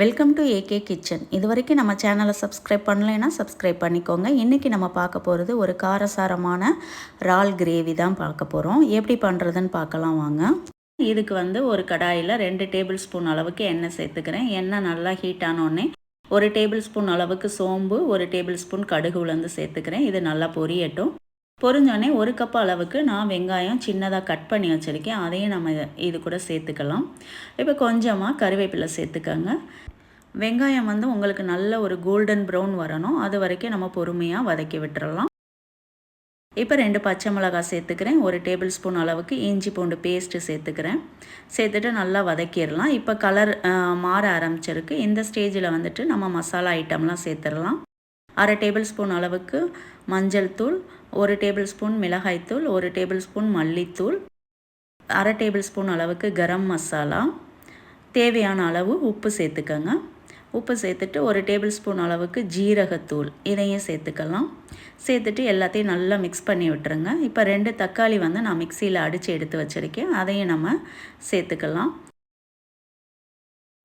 Welcome to AK kitchen இது வரைக்கும் நம்ம சேனலை சப்ஸ்கிரைப் பண்ணலைன்னா சப்ஸ்கிரைப் பண்ணிக்கோங்க. இன்றைக்கி நம்ம பார்க்க போகிறது ஒரு காரசாரமான இறால் கிரேவி தான் பார்க்க போகிறோம் எப்படி பண்ணுறதுன்னு பார்க்கலாம் வாங்க. இதுக்கு வந்து ஒரு கடாயில் ரெண்டு டேபிள் ஸ்பூன் அளவுக்கு எண்ணெய் சேர்த்துக்கிறேன். எண்ணெய் நல்லா ஹீட் ஆனோடனே ஒரு டேபிள் ஸ்பூன் அளவுக்கு சோம்பு ஒரு டேபிள் ஸ்பூன் கடுகு உலர்ந்து சேர்த்துக்கிறேன். இது நல்லா பொரியட்டும். பொரிஞ்சோடனே ஒரு கப் அளவுக்கு நான் வெங்காயம் சின்னதாக கட் பண்ணி வச்சுருக்கேன். அதையும் நம்ம இது கூட சேர்த்துக்கலாம். இப்போ கொஞ்சமாக கருவேப்பிலை சேர்த்துக்கோங்க. வெங்காயம் வந்து உங்களுக்கு நல்ல ஒரு கோல்டன் ப்ரௌன் வரணும். அது வரைக்கும் நம்ம பொறுமையாக வதக்கி விட்டுறலாம். இப்போ ரெண்டு பச்சை மிளகாய் சேர்த்துக்கிறேன். ஒரு டேபிள் ஸ்பூன் அளவுக்கு இஞ்சி பூண்டு பேஸ்ட்டு சேர்த்துக்கிறேன். சேர்த்துட்டு நல்லா வதக்கிடலாம். இப்போ கலர் மாற ஆரம்பிச்சிருக்கு. இந்த ஸ்டேஜில் வந்துட்டு நம்ம மசாலா ஐட்டம்லாம் சேர்த்துடலாம். அரை டேபிள் ஸ்பூன் அளவுக்கு மஞ்சள் தூள் ஒரு டேபிள் ஸ்பூன் மிளகாய்த்தூள் ஒரு டேபிள் ஸ்பூன் மல்லித்தூள் அரை டேபிள் ஸ்பூன் அளவுக்கு கரம் மசாலா. தேவையான அளவு உப்பு சேர்த்துக்கோங்க. உப்பு சேர்த்துட்டு ஒரு டேபிள் ஸ்பூன் அளவுக்கு ஜீரகத்தூள் இதையும் சேர்த்துக்கலாம். சேர்த்துட்டு எல்லாத்தையும் நல்லா மிக்ஸ் பண்ணி விட்டுருங்க. இப்போ ரெண்டு தக்காளி வந்து நான் மிக்சியில் அடித்து எடுத்து வச்சுருக்கேன். அதையும் நம்ம சேர்த்துக்கலாம்.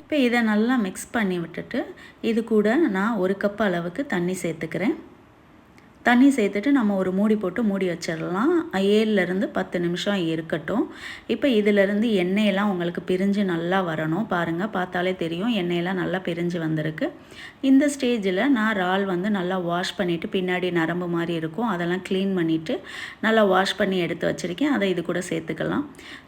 இப்போ இதை நல்லா மிக்ஸ் பண்ணி விட்டுட்டு இது கூட நான் ஒரு கப் அளவுக்கு தண்ணி சேர்த்துக்கிறேன். தண்ணி சேர்த்துட்டு நம்ம ஒரு மூடி போட்டு மூடி வச்சிடலாம். ஏழுலேருந்து பத்து நிமிஷம் இருக்கட்டும். இப்போ இதிலேருந்து எண்ணெயெல்லாம் உங்களுக்கு பிரிஞ்சு நல்லா வரணும். பாருங்கள் பார்த்தாலே தெரியும். எண்ணெயெல்லாம் நல்லா பிரிஞ்சு வந்திருக்கு. இந்த ஸ்டேஜில் நான் இறால் வந்து நல்லா வாஷ் பண்ணிவிட்டு பின்னாடி நரம்பு மாதிரி இருக்கும். அதெல்லாம் க்ளீன் பண்ணிவிட்டு நல்லா வாஷ் பண்ணி எடுத்து வச்சுருக்கேன். அதை இது கூட சேர்த்துக்கலாம்.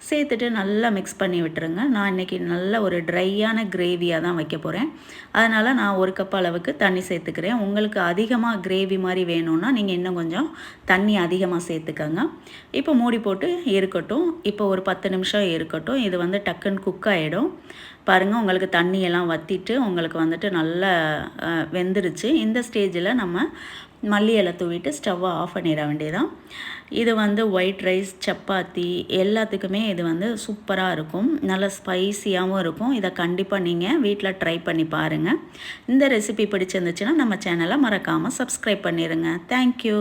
சேர்த்துட்டு நல்லா மிக்ஸ் பண்ணி விட்டுருங்க. நான் இன்றைக்கி நல்ல ஒரு ட்ரையான கிரேவியாக தான் வைக்க போகிறேன் அதனால் நான் ஒரு கப் அளவுக்கு தண்ணி சேர்த்துக்கிறேன். உங்களுக்கு அதிகமாக கிரேவி மாதிரி வேணும்னா வேணும்னா நீங்கள் இன்னும் கொஞ்சம் தண்ணி அதிகமாக சேர்த்துக்கோங்க. இப்போ மூடி போட்டு இருக்கட்டும். இப்போ ஒரு பத்து நிமிஷம் இருக்கட்டும். இது வந்து டக்குன்னு குக் ஆகிடும் பாருங்கள் உங்களுக்கு தண்ணியெல்லாம் வற்றிட்டு உங்களுக்கு வந்துட்டு நல்லா வெந்துருச்சு. இந்த ஸ்டேஜில் நம்ம மல்லி இலை தூவிட்டு ஸ்டவ்வை ஆஃப் பண்ணிட வேண்டியதான் இது வந்து ஒயிட் ரைஸ் சப்பாத்தி எல்லாத்துக்குமே இது வந்து சூப்பராக இருக்கும். நல்ல ஸ்பைஸியாகவும் இருக்கும். இதை கண்டிப்பாக நீங்கள் வீட்டில் ட்ரை பண்ணி பாருங்கள் இந்த ரெசிபி பிடிச்சிருந்துச்சுன்னா நம்ம சேனலை மறக்காமல் சப்ஸ்கிரைப் பண்ணிடுங்க தேங்க்யூ